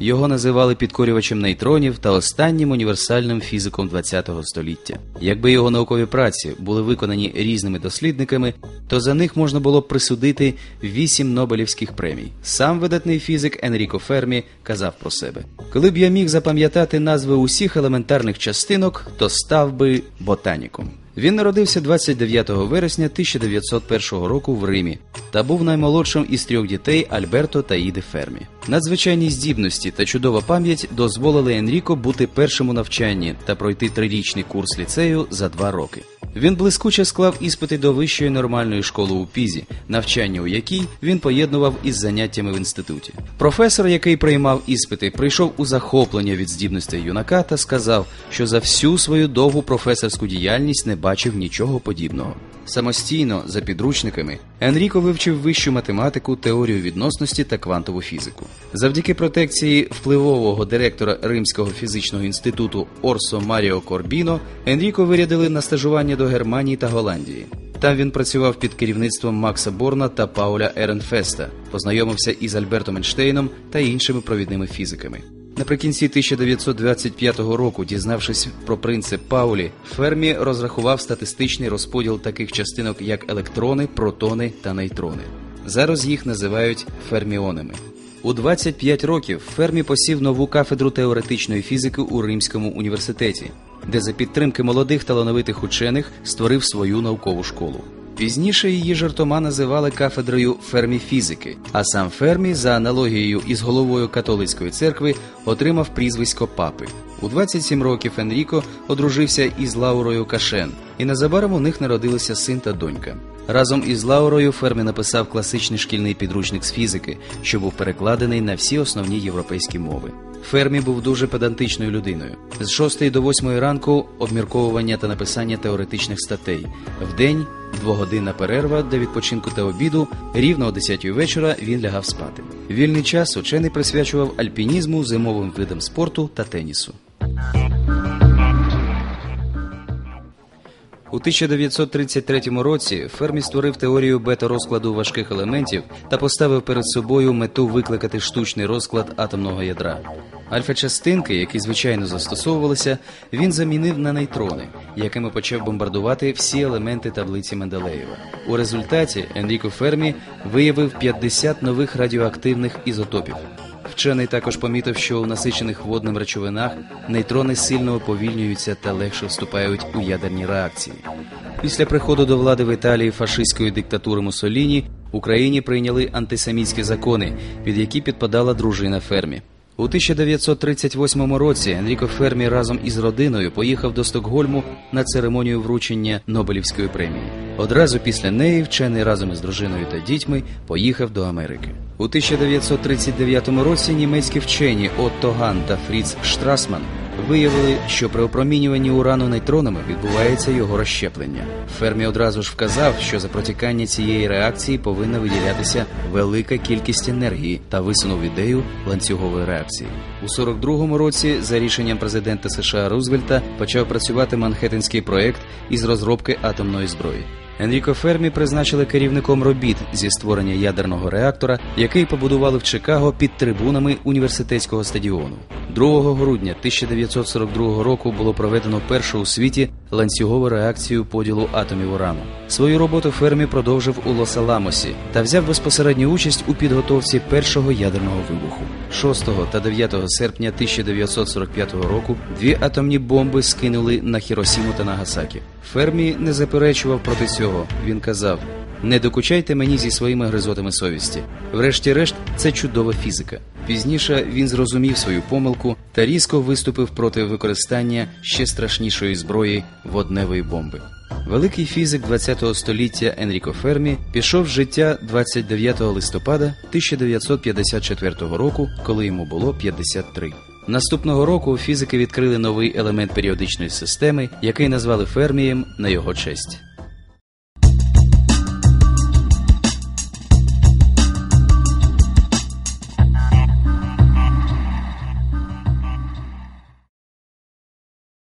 Його називали підкорювачем нейтронів та останнім універсальним фізиком ХХ століття. Якби його наукові праці були виконані різними дослідниками, то за них можна було б присудити вісім Нобелівських премій. Сам видатний фізик Енріко Фермі казав про себе: коли б я міг запам'ятати назви усіх елементарних частинок, то став би ботаніком. Він народився 29 вересня 1901 року в Римі та був наймолодшим із трьох дітей Альберто та Іди Фермі. Надзвичайні здібності та чудова пам'ять дозволили Енріко бути першим у навчанні та пройти трирічний курс ліцею за два роки. Він блискуче склав іспити до вищої нормальної школи у Пізі, навчання у якій він поєднував із заняттями в інституті. Професор, який приймав іспити, прийшов у захоплення від здібностей юнака та сказав, що за всю свою довгу професорську діяльність не бачив нічого подібного. Самостійно, за підручниками, Енріко вивчив вищу математику, теорію відносності та квантову фізику. Завдяки протекції впливового директора Римського фізичного інституту Орсо Маріо Корбіно, Енріко вирядили на стажування до Германії та Голландії. Там він працював під керівництвом Макса Борна та Пауля Еренфеста, познайомився із Альбертом Ейнштейном та іншими провідними фізиками. Наприкінці 1925 року, дізнавшись про принцип Паулі, Фермі розрахував статистичний розподіл таких частинок, як електрони, протони та нейтрони. Зараз їх називають ферміонами. У 25 років Фермі посів нову кафедру теоретичної фізики у Римському університеті, де за підтримки молодих талановитих учених створив свою наукову школу. Пізніше її жартома називали кафедрою фермі-фізики, а сам Фермі, за аналогією із головою католицької церкви, отримав прізвисько папи. У 27 років Енріко одружився із Лаурою Кашен, і незабаром у них народилися син та донька. Разом із Лаурою Фермі написав класичний шкільний підручник з фізики, що був перекладений на всі основні європейські мови. Фермі був дуже педантичною людиною. З 6 до 8 ранку обмірковування та написання теоретичних статей. Вдень двогодинна перерва для відпочинку та обіду. Рівно о 10 вечора він лягав спати. Вільний час учений присвячував альпінізму, зимовим видам спорту та тенісу. У 1933 році Фермі створив теорію бета-розкладу важких елементів та поставив перед собою мету викликати штучний розклад атомного ядра. Альфа-частинки, які звичайно застосовувалися, він замінив на нейтрони, якими почав бомбардувати всі елементи таблиці Менделеєва. У результаті Енріко Фермі виявив 50 нових радіоактивних ізотопів. Вчений також помітив, що у насичених водним речовинах нейтрони сильно уповільнюються та легше вступають у ядерні реакції. Після приходу до влади в Італії фашистської диктатури Муссоліні Україні прийняли антисемітські закони, під які підпадала дружина Фермі. У 1938 році Енріко Фермі разом із родиною поїхав до Стокгольму на церемонію вручення Нобелівської премії. Одразу після неї вчений разом із дружиною та дітьми поїхав до Америки. У 1939 році німецькі вчені Отто Ган та Фріц Штрасман виявили, що при опромінюванні урану нейтронами відбувається його розщеплення. Фермі одразу ж вказав, що за протікання цієї реакції повинна виділятися велика кількість енергії та висунув ідею ланцюгової реакції. У 42-му році, за рішенням президента США Рузвельта, почав працювати Манхеттенський проект із розробки атомної зброї. Енріко Фермі призначили керівником робіт зі створення ядерного реактора, який побудували в Чикаго під трибунами університетського стадіону. 2 грудня 1942 року було проведено першу у світі ланцюгову реакцію поділу атомів урану. Свою роботу Фермі продовжив у Лос-Аламосі та взяв безпосередню участь у підготовці першого ядерного вибуху. 6 та 9 серпня 1945 року дві атомні бомби скинули на Хіросіму та Нагасакі. Фермі не заперечував проти цього. Він казав: не докучайте мені зі своїми гризотами совісті. Врешті-решт, це чудова фізика. Пізніше він зрозумів свою помилку та різко виступив проти використання ще страшнішої зброї водневої бомби. Великий фізик ХХ століття Енріко Фермі пішов з життя 29 листопада 1954 року, коли йому було 53. Наступного року фізики відкрили новий елемент періодичної системи, який назвали Фермієм на його честь.